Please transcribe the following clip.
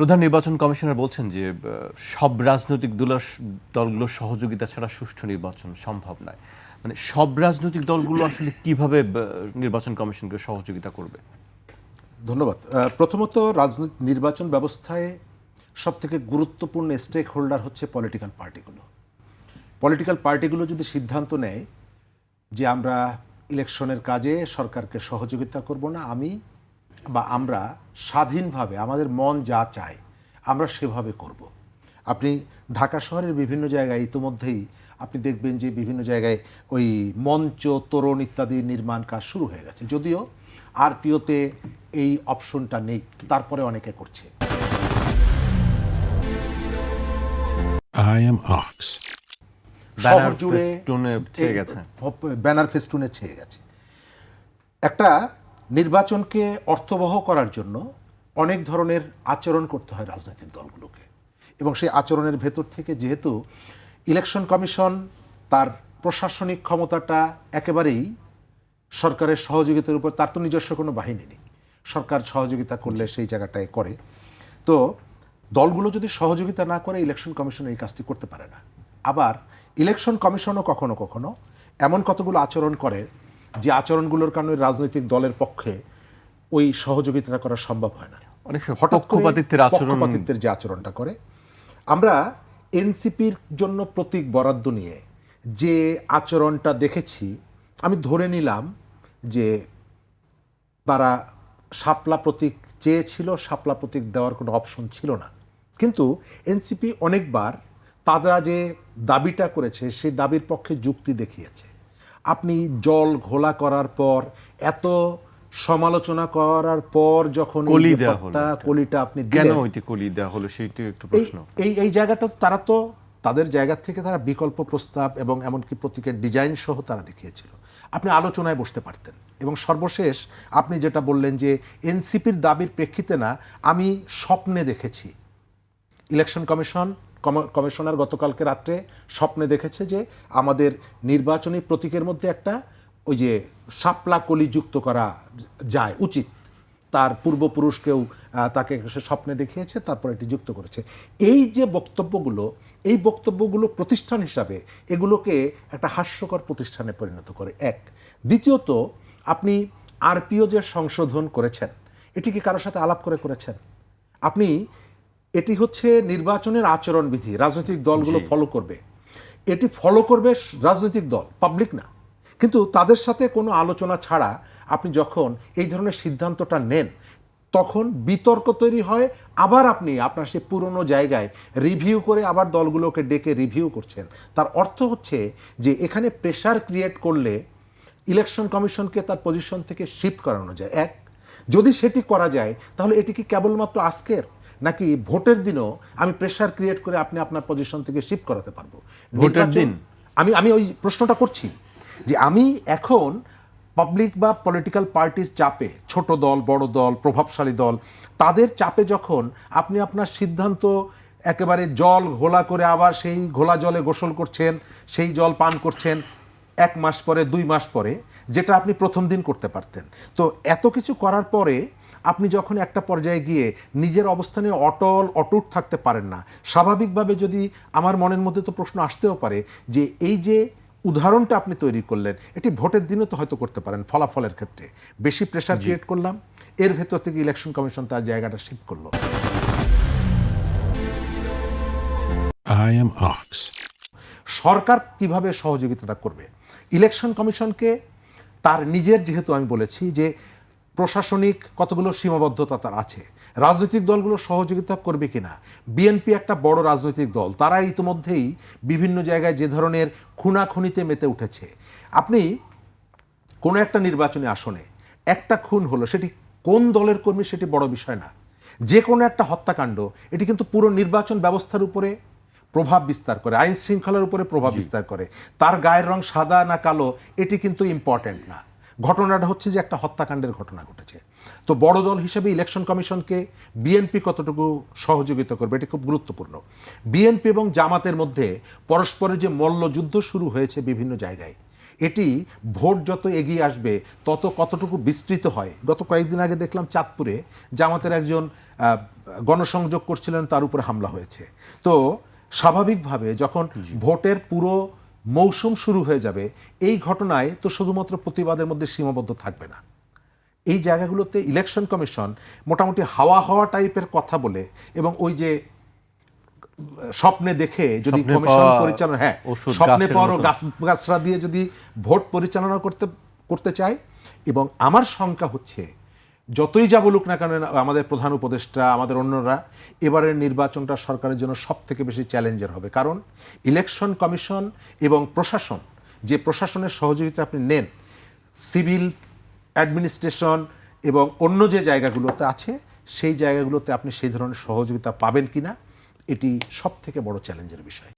প্রধান নির্বাচন কমিশনার বলছেন যে সব রাজনৈতিক দলগুলোর সহযোগিতা ছাড়া সুষ্ঠু নির্বাচন সম্ভব নয়। মানে সব রাজনৈতিক দলগুলো আসলে কীভাবে নির্বাচন কমিশনকে সহযোগিতা করবে? ধন্যবাদ। প্রথমত রাজনৈতিক নির্বাচন ব্যবস্থায় সবথেকে গুরুত্বপূর্ণ স্টেক হোল্ডার হচ্ছে পলিটিক্যাল পার্টিগুলো পলিটিক্যাল পার্টিগুলো যদি সিদ্ধান্ত নেয় যে আমরা ইলেকশনের কাজে সরকারকে সহযোগিতা করব না, আমি বা আমরা স্বাধীনভাবে আমাদের মন যা চায় আমরা সেভাবে করব। আপনি ঢাকা শহরের বিভিন্ন জায়গায় ইতিমধ্যেই আপনি দেখবেন যে বিভিন্ন জায়গায় ওই মঞ্চ তোরণ ইত্যাদি নির্মাণ কাজ শুরু হয়ে গেছে। যদিও আরপিওতে এই অপশনটা নেই তারপরে অনেকে করছে। I am Ox. ব্যানার শহর জুড়ে ব্যানার ফেস্টুনে ছেয়ে গেছে। একটা নির্বাচনকে অর্থবহ করার জন্য অনেক ধরনের আচরণ করতে হয় রাজনৈতিক দলগুলোকে। এবং সেই আচরণের ভেতর থেকে যেহেতু ইলেকশন কমিশন তার প্রশাসনিক ক্ষমতাটা একেবারেই সরকারের সহযোগিতার উপর, তার তো নিজস্ব কোনো বাহিনী নেই। সরকার সহযোগিতা করলে সেই জায়গাটায় করে। তো দলগুলো যদি সহযোগিতা না করে, ইলেকশন কমিশন এই কাজটি করতে পারে না। আবার ইলেকশন কমিশনও কখনো কখনো এমন কতগুলো আচরণ করে যে আচরণগুলোর কারণে রাজনৈতিক দলের পক্ষে ওই সহযোগিতা করা সম্ভব হয় না। অনেক পক্ষপাতিত্বের আচরণ পক্ষপাতিত্বের যে আচরণটা করে। আমরা এনসিপির জন্য প্রতীক বরাদ্দ নিয়ে যে আচরণটা দেখেছি আমি ধরে নিলাম যে তারা শাপলা প্রতীক চেয়েছিল শাপলা প্রতীক দেওয়ার কোনো অপশন ছিল না। কিন্তু এনসিপি অনেকবার তারা যে দাবিটা করেছে সেই দাবির পক্ষে যুক্তি দেখিয়েছে। আপনি জল ঘোলা করার পর এত সমালোচনা করার পর যখন কলি দেওয়া কলিটা আপনি কেন ওইটি কলি দেওয়া হলো সেইটি একটু প্রশ্ন। এই এই জায়গাটা তারা তো তাদের জায়গা থেকে তারা বিকল্প প্রস্তাব এবং এমনকি প্রতীকের ডিজাইন সহ তারা দেখিয়েছিল। আপনি আলোচনায় বসতে পারতেন। এবং সর্বশেষ আপনি যেটা বললেন যে এনসিপির দাবির প্রেক্ষিতে না আমি স্বপ্নে দেখেছি। ইলেকশন কমিশন কম- কমিশনার গতকালকে রাত্রে স্বপ্নে দেখেছে যে আমাদের নির্বাচনী প্রতীকের মধ্যে একটা ওই যে শাপলা কলি যুক্ত করা যায়, উচিত। তার পূর্বপুরুষকেও তাকে সে স্বপ্নে দেখিয়েছে, তারপর এটি যুক্ত করেছে। এই যে বক্তব্যগুলো, এই বক্তব্যগুলো প্রতিষ্ঠান হিসাবে এগুলোকে একটা হাস্যকর প্রতিষ্ঠানে পরিণত করে। এক। দ্বিতীয়ত, আপনি আরপিও যে সংশোধন করেছেন, এটি কি কারোর সাথে আলাপ করে করেছেন? আপনি এটি হচ্ছে নির্বাচনের আচরণবিধি রাজনৈতিক দলগুলো ফলো করবে। এটি ফলো করবে রাজনৈতিক দল পাবলিক না। কিন্তু তাদের সাথে কোনো আলোচনা ছাড়া আপনি যখন এই ধরনের সিদ্ধান্তটা নেন তখন বিতর্ক তৈরি হয় আবার আপনি আপনার সেই পুরনো জায়গায় রিভিউ করে আবার দলগুলোকে ডেকে রিভিউ করছেন। তার অর্থ হচ্ছে যে এখানে প্রেশার ক্রিয়েট করলে ইলেকশন কমিশনকে তার পজিশন থেকে শিফট করানো যায়। এক যদি সেটি করা যায় তাহলে এটি কি কেবলমাত্র আজকের? নাকি ভোটের দিনও আমি প্রেশার ক্রিয়েট করে আপনি আপনার পজিশন থেকে শিফট করাতে পারব ভোটের দিন? আমি আমি ওই প্রশ্নটা করছি যে আমি এখন পাবলিক বা পলিটিক্যাল পার্টির চাপে ছোট দল বড় দল প্রভাবশালী দল তাদের চাপে যখন আপনি আপনার সিদ্ধান্ত একেবারে জল ঘোলা করে আবার সেই ঘোলা জলে গোসল করছেন সেই জল পান করছেন এক মাস পরে দুই মাস পরে যেটা আপনি প্রথম দিন করতে পারতেন। তো এত কিছু করার পরে আপনি যখন একটা পর্যায়ে গিয়ে নিজের অবস্থানে অটল অটুট থাকতে পারেন না স্বাভাবিকভাবে যদি আমার মনের মধ্যে তো প্রশ্ন আসতেও পারে যে এই যে উদাহরণটা আপনি তৈরি করলেন এটি ভোটের দিনও তো হয়তো করতে পারেন ফলাফলের ক্ষেত্রে। বেশি প্রেশার ক্রিয়েট করলাম এর ভেতর থেকে ইলেকশন কমিশন তার জায়গাটা শিফট করল। Am Ox. সরকার কীভাবে সহযোগিতাটা করবে? ইলেকশন কমিশনকে তার নিজের যেহেতু আমি বলেছি যে প্রশাসনিক কতগুলো সীমাবদ্ধতা তার আছে, রাজনৈতিক দলগুলো সহযোগিতা করবে কিনা বিএনপি একটা বড় রাজনৈতিক দল, তারা ইতিমধ্যেই বিভিন্ন জায়গায় যে ধরনের খুনাখুনিতে মেতে উঠেছে। আপনি কোনো একটা নির্বাচনী আসনে একটা খুন হলো, সেটি কোন দলের কর্মী সেটি বড় বিষয় না। যে কোনো একটা হত্যাকাণ্ড, এটি কিন্তু পুরো নির্বাচন ব্যবস্থার উপরে প্রভাব বিস্তার করে আইন শৃঙ্খলার উপরে প্রভাব বিস্তার করে। তার গায়ের রং সাদা না কালো এটি কিন্তু ইম্পর্ট্যান্ট না। ঘটনাটা হচ্ছে যে একটা হত্যাকাণ্ডের ঘটনা ঘটেছে। তো বড় দল হিসেবে ইলেকশন কমিশনকে বিএনপি কতটুকু সহযোগিতা করবে এটি খুব গুরুত্বপূর্ণ। বিএনপি এবং জামাতের মধ্যে পরস্পরের যে মল্লযুদ্ধ শুরু হয়েছে বিভিন্ন জায়গায় এটি ভোট যত এগিয়ে আসবে তত কতটুকু বিস্তৃত হয়। গত কয়েকদিন আগে দেখলাম চাঁদপুরে জামাতের একজন গণসংযোগ করছিলেন তার উপরে হামলা হয়েছে। তো স্বাভাবিকভাবে যখন ভোটের পুরো মৌসুম শুরু হয়ে যাবে এই ঘটনায় তো শুধুমাত্র প্রতিবাদের মধ্যে সীমাবদ্ধ থাকবে না। এই জায়গাগুলোতে ইলেকশন কমিশন মোটামুটি হাওয়া হাওয়া টাইপের কথা বলে এবং ওই যে স্বপ্নে দেখে যদি কমিশন পরিচালনা হ্যাঁ স্বপ্নে পাওয়ার গাছরা দিয়ে যদি ভোট পরিচালনা করতে করতে চায় এবং আমার শঙ্কা হচ্ছে যতই যা বলুক না কেন, আমাদের প্রধান উপদেষ্টা, আমাদের অন্যরা, এবারের নির্বাচনটা সরকারের জন্য সব থেকে বেশি চ্যালেঞ্জের হবে। কারণ ইলেকশন কমিশন এবং প্রশাসন, যে প্রশাসনের সহযোগিতা আপনি নেন সিভিল অ্যাডমিনিস্ট্রেশন এবং অন্য যে জায়গাগুলোতে আছে, সেই জায়গাগুলোতে আপনি সেই ধরনের সহযোগিতা পাবেন কিনা, এটি সব থেকে বড় চ্যালেঞ্জের বিষয়।